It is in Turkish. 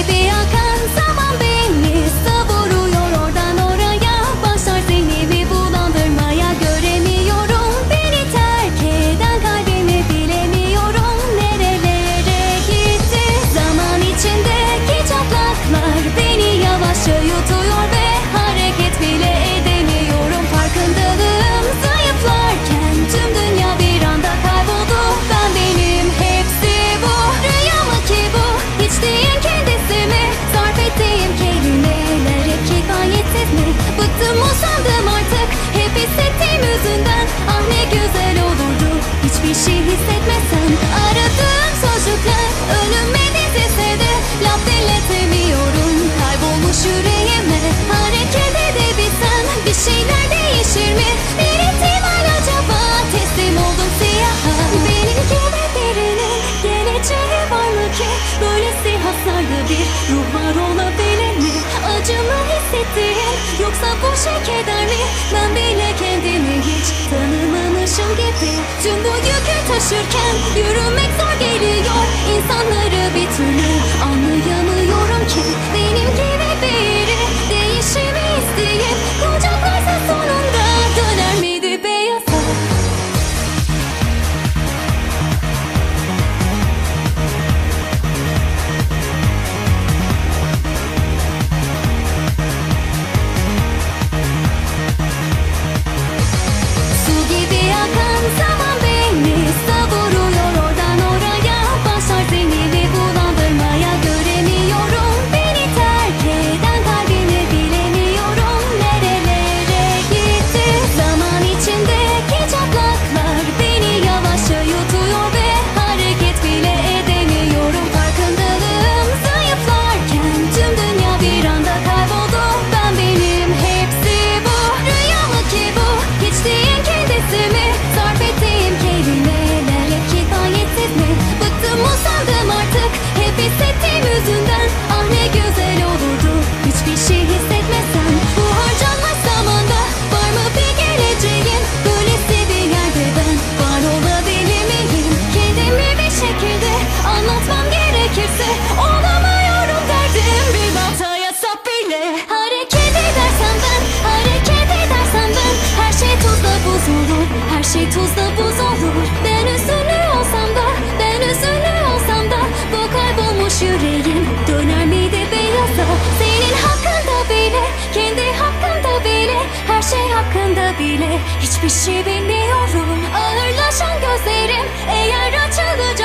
Baby akan zaman Hiçbir şey hissetmesen Aradığım sözcükler Önüme dizilse de Laf dinletemiyorum Kaybolmuş yüreğime Hareket edebilsem Bir şeyler değişir mi? Bir ihtimal acaba Teslim oldum siyaha Benim gibi birinin Geleceği var mı ki? Böylesi hasarlı bir ruh var olabilir mi? Acı mı hissettiğim Yoksa şey keder mi? Ben bile kendimi Tüm bu yükü taşırken Yürümek zor her şey tuzla buz olur. Ben üzünlü olsam da, ben üzünlü olsam da Bu kaybolmuş yüreğim döner miydi beyaza? Senin hakkında bile, kendi hakkında bile Her şey hakkında bile hiçbir şey bilmiyorum. Ağırlaşan gözlerim eğer açılacaksa